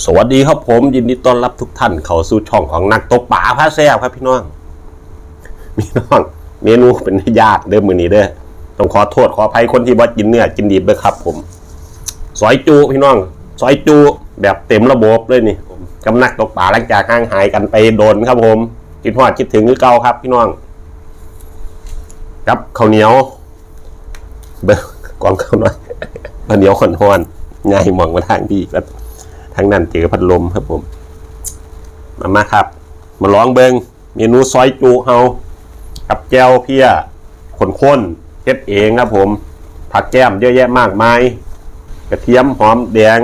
สวัสดีครับผมยินดีต้อนรับทุกท่านเข้าสู่ช่องของนักตกป่าพาแซ่บครับพี่น้องพี่น้อง เมนูเป็นยากเด้อมือนี้เด้อต้องขอโทษขออภัยคนที่บ่กินเนื้อกินดิบเลยครับ ผมซอยจูพี่น้องซอยจูแบบเต็มระบบเลยนี่กำนักตกป่าหลังจากห่างหายกันไปโดนครับผมคิดฮอดคิดถึงคือเก่าครับ พี่น้อง ครับข้าวเหนียวเบิกกองข้าวน้อยข้าวเหนียวขอนฮอนง่ายมองมาทางพี่ครับ ทางนั้นเจอพัดลมครับผม มามาครับ มาลองเบิงเมนูซอยจูเฮากับแก้วเพียข้นๆเฮ็ดเองครับผม ผักแก้มเยอะแยะมากมาย กระเทียมหอมแดง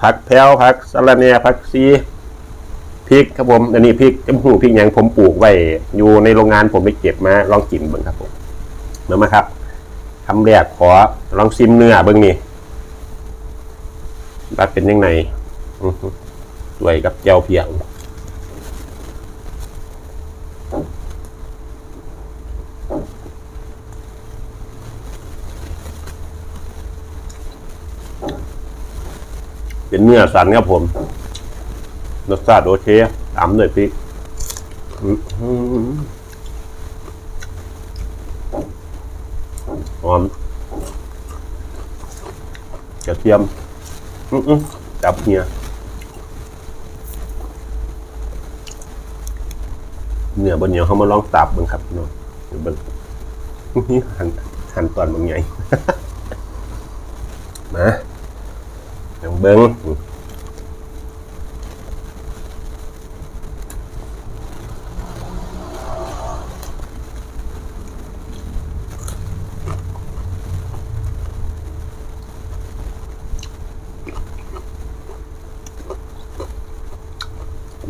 ผักแพรวผักสะระแหน่ผักซีพริกครับผม อันนี้พริกจำหูพริกหยังผมปลูกไว้ อยู่ในโรงงานผมไปเก็บมาลองกินเบิ่งครับผมมามาครับคำแรกขอลองซิมเนื้อเบิ่งนี่ บัดเป็นยังไงอื้อหือด้วยกับเจ้าเพียงเป็นเนื้อสันครับผมรสชาติโอเคตามด้วยพริกอื้อหือหอมกระเทียม อือจับเฮียเนี่ยบนเหนียวเขามาลองตับเบิ่งครับเนาะเดี๋ยวเบิ่งหันหันตอนบางใหญ่มาเดี๋ยวเบิ้ง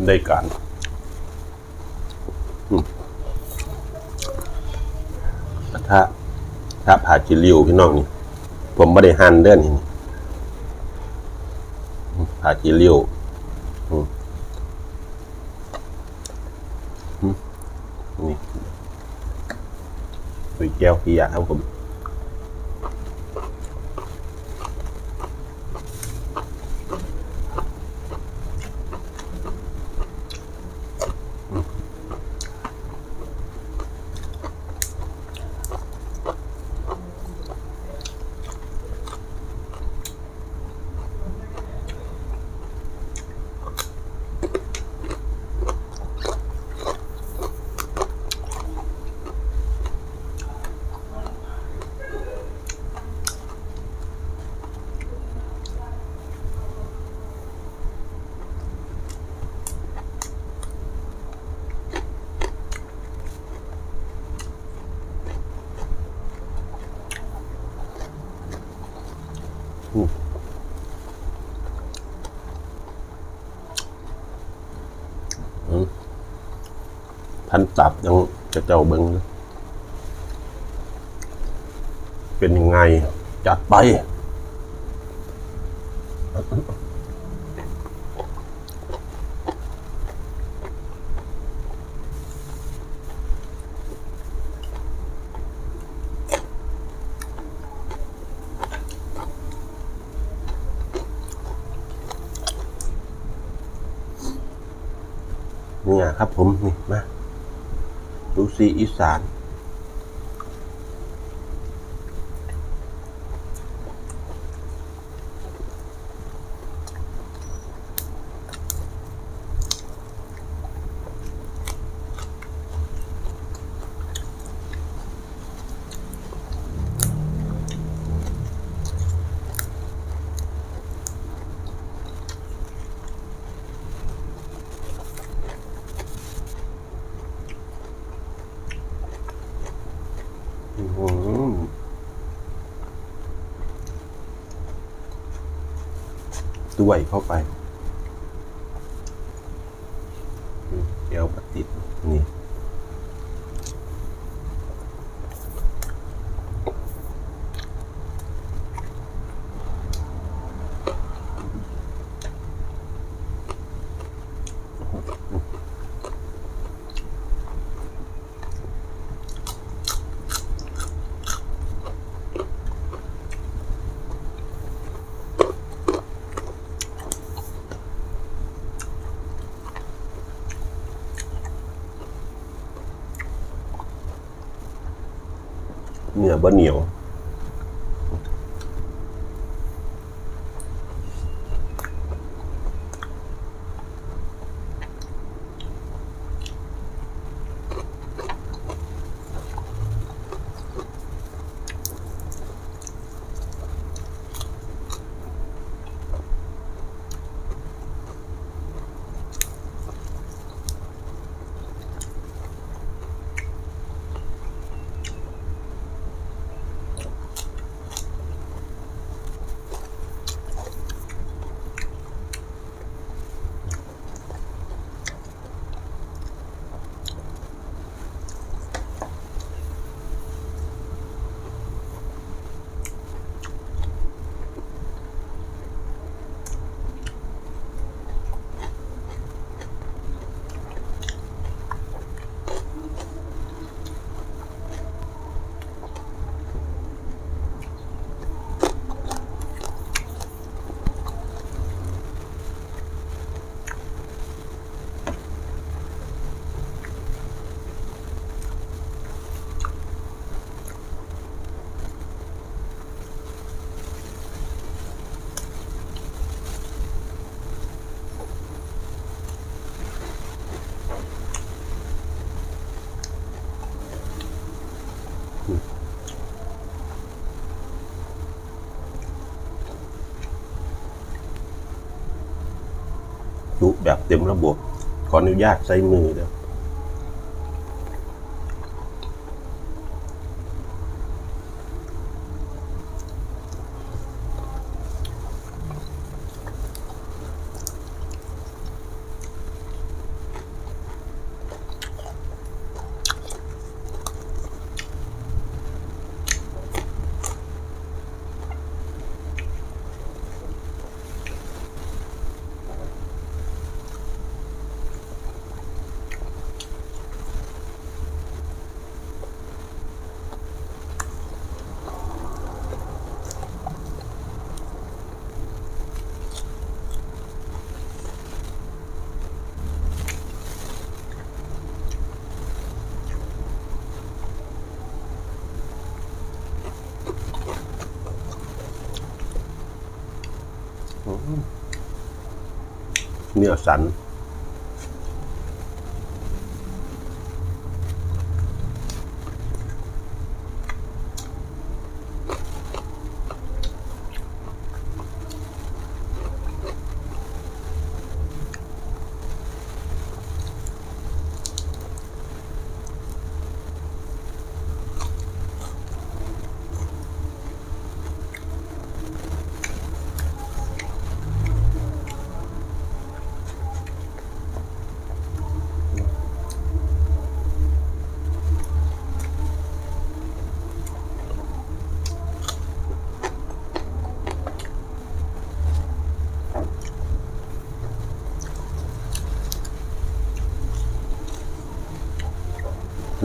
ได้การอืมถ้าถ้าผ่าจิริวพี่น้องนี่ ผมไม่ได้หั่นเด้อนี่นี่อืมผ่าจิริวนี่ด้วยแก้วเพียครับผม พันตับยังจะเจ้าเบิงเลยเป็นยังไง จัดไป เนี่ยครับผมนี่มาดูซีอีสาน อื้อหือด้วยเข้าไป เนื้ แบบเต็มระบบ ขออนุญาตใช้มือเด้อ นื้อสัน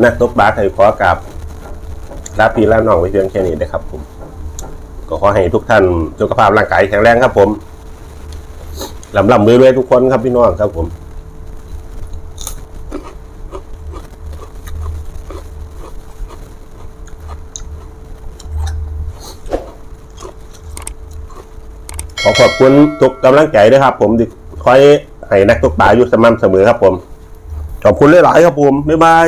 นักตกปลาเคยขอกับลาพี่ลาน้องไว้เพียงแค่นี้นะครับผม ก็ขอให้ทุกท่านสุขภาพร่างกายแข็งแรงครับผมลำลำรวยๆทุกคนครับพี่น้องครับผมขอขอบคุณทุกกำลังใจด้วยครับ ผมคอยให้นักตกปลาอยู่สม่ำเสมอครับผม ขอบคุณหลายๆครับผม บ๊ายบาย